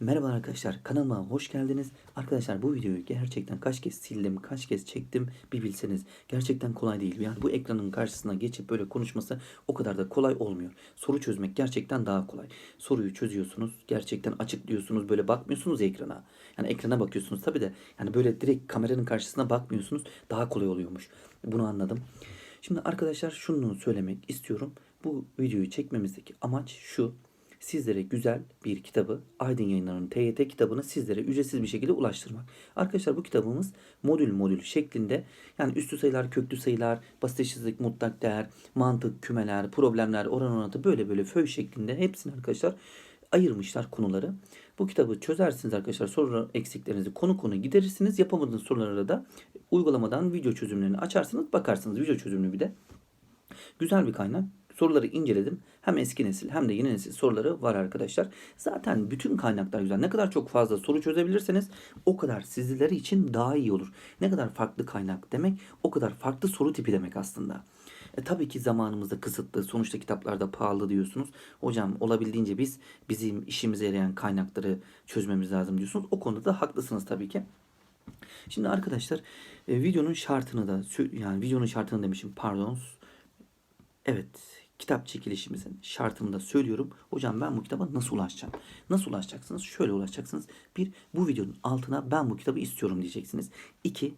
Merhaba arkadaşlar kanalıma hoş geldiniz. Arkadaşlar bu videoyu gerçekten kaç kez sildim, kaç kez çektim bir bilseniz. Gerçekten kolay değil. Yani bu ekranın karşısına geçip böyle konuşması o kadar da kolay olmuyor. Soru çözmek gerçekten daha kolay. Soruyu çözüyorsunuz, gerçekten açıklıyorsunuz, böyle bakmıyorsunuz ekrana. Yani ekrana bakıyorsunuz tabi de yani böyle direkt kameranın karşısına bakmıyorsunuz. Daha kolay oluyormuş. Bunu anladım. Şimdi arkadaşlar şunu söylemek istiyorum. Bu videoyu çekmemizdeki amaç şu sizlere güzel bir kitabı Aydın Yayınları'nın TYT kitabını sizlere ücretsiz bir şekilde ulaştırmak. Arkadaşlar bu kitabımız modül modül şeklinde yani üstü sayılar, köklü sayılar, basit eşitlik, mutlak değer, mantık, kümeler, problemler, oran orantısı böyle böyle föy şeklinde hepsini arkadaşlar ayırmışlar konuları. Bu kitabı çözersiniz arkadaşlar. Soru eksiklerinizi konu konu giderirsiniz. Yapamadığınız sorulara da uygulamadan video çözümlerini açarsınız. Bakarsınız video çözümünü bir de. Güzel bir kaynak. Soruları inceledim. Hem eski nesil hem de yeni nesil soruları var arkadaşlar. Zaten bütün kaynaklar güzel. Ne kadar çok fazla soru çözebilirseniz o kadar sizler için daha iyi olur. Ne kadar farklı kaynak demek o kadar farklı soru tipi demek aslında. E, tabii ki zamanımız da kısıtlı. Sonuçta kitaplar da pahalı diyorsunuz. Hocam olabildiğince biz bizim işimize yarayan kaynakları çözmemiz lazım diyorsunuz. O konuda da haklısınız tabii ki. Şimdi arkadaşlar e, videonun şartını da yani videonun şartını demişim pardon. Evet kitap çekilişimizin şartını da söylüyorum. Hocam ben bu kitaba nasıl ulaşacağım? Nasıl ulaşacaksınız? Şöyle ulaşacaksınız. Bir, bu videonun altına ben bu kitabı istiyorum diyeceksiniz. İki,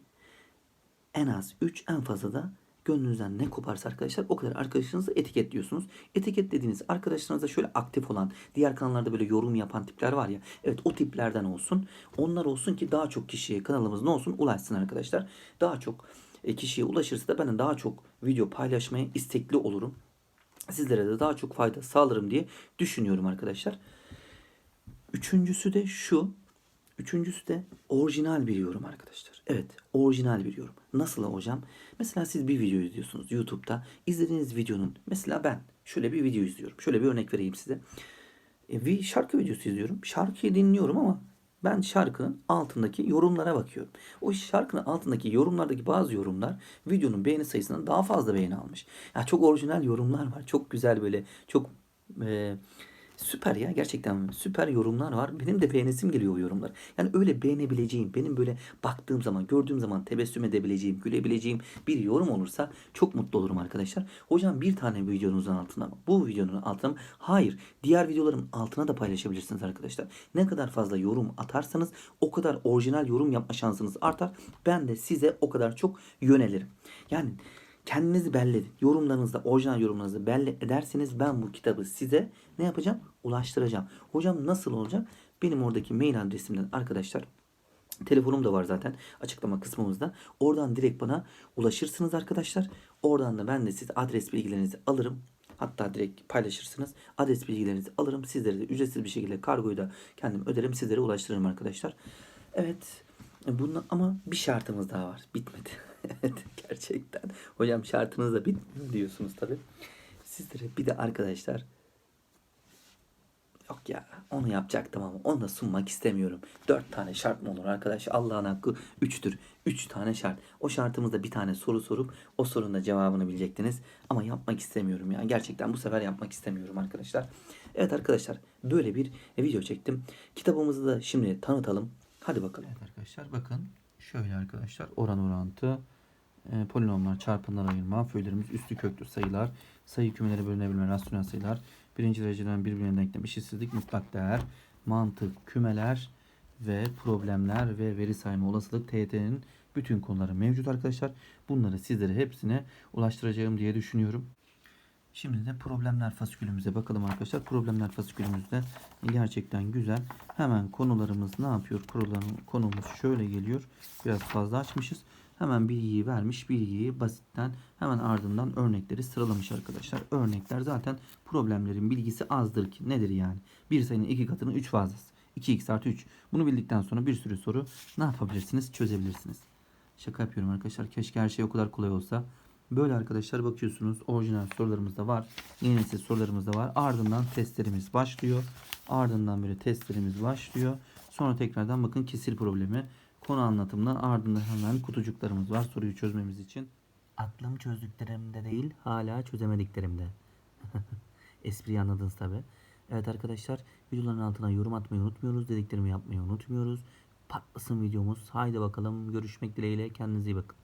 en az 3 en fazla da gönlünüzden ne koparsa arkadaşlar o kadar arkadaşlarınızı etiketliyorsunuz. Etiketlediğiniz arkadaşlarınızda şöyle aktif olan diğer kanallarda böyle yorum yapan tipler var ya. Evet o tiplerden olsun. Onlar olsun ki daha çok kişiye kanalımız ne olsun ulaşsın arkadaşlar. Daha çok e, kişiye ulaşırsa da ben daha çok video paylaşmaya istekli olurum. Sizlere de daha çok fayda sağlarım diye düşünüyorum arkadaşlar. Üçüncüsü de şu. Üçüncüsü de orijinal bir yorum arkadaşlar. Evet orijinal bir yorum. Nasıl hocam? Mesela siz bir video izliyorsunuz YouTube'da. İzlediğiniz videonun mesela ben şöyle bir video izliyorum. Şöyle bir örnek vereyim size. E, bir şarkı videosu izliyorum. Şarkıyı dinliyorum ama ben şarkının altındaki yorumlara bakıyorum. O şarkının altındaki yorumlardaki bazı yorumlar videonun beğeni sayısından daha fazla beğeni almış. Ya çok orijinal yorumlar var. Çok güzel böyle çok e, süper ya gerçekten süper yorumlar var. Benim de beğenesim geliyor o yorumlar. Yani öyle beğenebileceğim, benim böyle baktığım zaman, gördüğüm zaman tebessüm edebileceğim, gülebileceğim bir yorum olursa çok mutlu olurum arkadaşlar. Hocam bir tane videonuzun altına? Bu videonun altına? Hayır. Diğer videoların altına da paylaşabilirsiniz arkadaşlar. Ne kadar fazla yorum atarsanız o kadar orijinal yorum yapma şansınız artar. Ben de size o kadar çok yönelirim. Yani kendinizi belli edin. Yorumlarınızda, orijinal yorumlarınızı belli ederseniz ben bu kitabı size ne yapacağım? Ulaştıracağım. Hocam nasıl olacak? Benim oradaki mail adresimden arkadaşlar Telefonum da var zaten açıklama kısmımızda. Oradan direkt bana ulaşırsınız arkadaşlar. Oradan da ben de siz adres bilgilerinizi alırım. Hatta direkt paylaşırsınız. Adres bilgilerinizi alırım. Sizlere de ücretsiz bir şekilde kargoyu da kendim öderim. Sizlere ulaştırırım arkadaşlar. Evet. Bundan ama bir şartımız daha var. Bitmedi. Hocam şartınız da bitmiyor diyorsunuz tabi. Sizlere bir de arkadaşlar Yok ya onu yapacaktım ama onu da sunmak istemiyorum. Dört tane şart mı olur arkadaş? Allah'ın hakkı üçtür. Üç tane şart. O şartımızda bir tane soru sorup o sorunun da cevabını bilecektiniz. Ama yapmak istemiyorum ya. Gerçekten bu sefer yapmak istemiyorum arkadaşlar. Evet arkadaşlar böyle bir video çektim. Kitabımızı da şimdi tanıtalım. Hadi bakalım. Evet arkadaşlar bakın. Şöyle arkadaşlar oran orantı, e, polinomlar, çarpanlar ayırma, föylerimiz, üstü köklü sayılar, sayı kümeleri bölünebilme, rasyonel sayılar, birinci dereceden birbirine denklem, eşitsizlik, mutlak değer, mantık, kümeler ve problemler ve veri sayma olasılık TYT'nin bütün konuları mevcut arkadaşlar. Bunları sizlere hepsine ulaştıracağım diye düşünüyorum. Şimdi de problemler fasikülümüze bakalım arkadaşlar. Problemler fasikülümüzde gerçekten güzel. Hemen konularımız ne yapıyor? Konuların, konumuz şöyle geliyor. Biraz fazla açmışız. Hemen bilgiyi vermiş. Bilgiyi basitten hemen ardından örnekleri sıralamış arkadaşlar. Örnekler zaten problemlerin bilgisi azdır ki. Nedir yani? Bir sayının iki katının 3 fazlası. 2x artı 3. Bunu bildikten sonra bir sürü soru ne yapabilirsiniz? Çözebilirsiniz. Şaka yapıyorum arkadaşlar. Keşke her şey o kadar kolay olsa. Böyle arkadaşlar bakıyorsunuz. Orijinal sorularımız da var. Yeni nesil sorularımız da var. Ardından testlerimiz başlıyor. Ardından böyle testlerimiz başlıyor. Sonra tekrardan bakın kesir problemi. Konu anlatımından ardından hemen kutucuklarımız var soruyu çözmemiz için. Aklım çözdüklerimde değil hala çözemediklerimde. Espriyi anladınız tabi. Evet arkadaşlar videoların altına yorum atmayı unutmuyoruz. Dediklerimi yapmayı unutmuyoruz. Patlasın videomuz. Haydi bakalım görüşmek dileğiyle. Kendinize iyi bakın.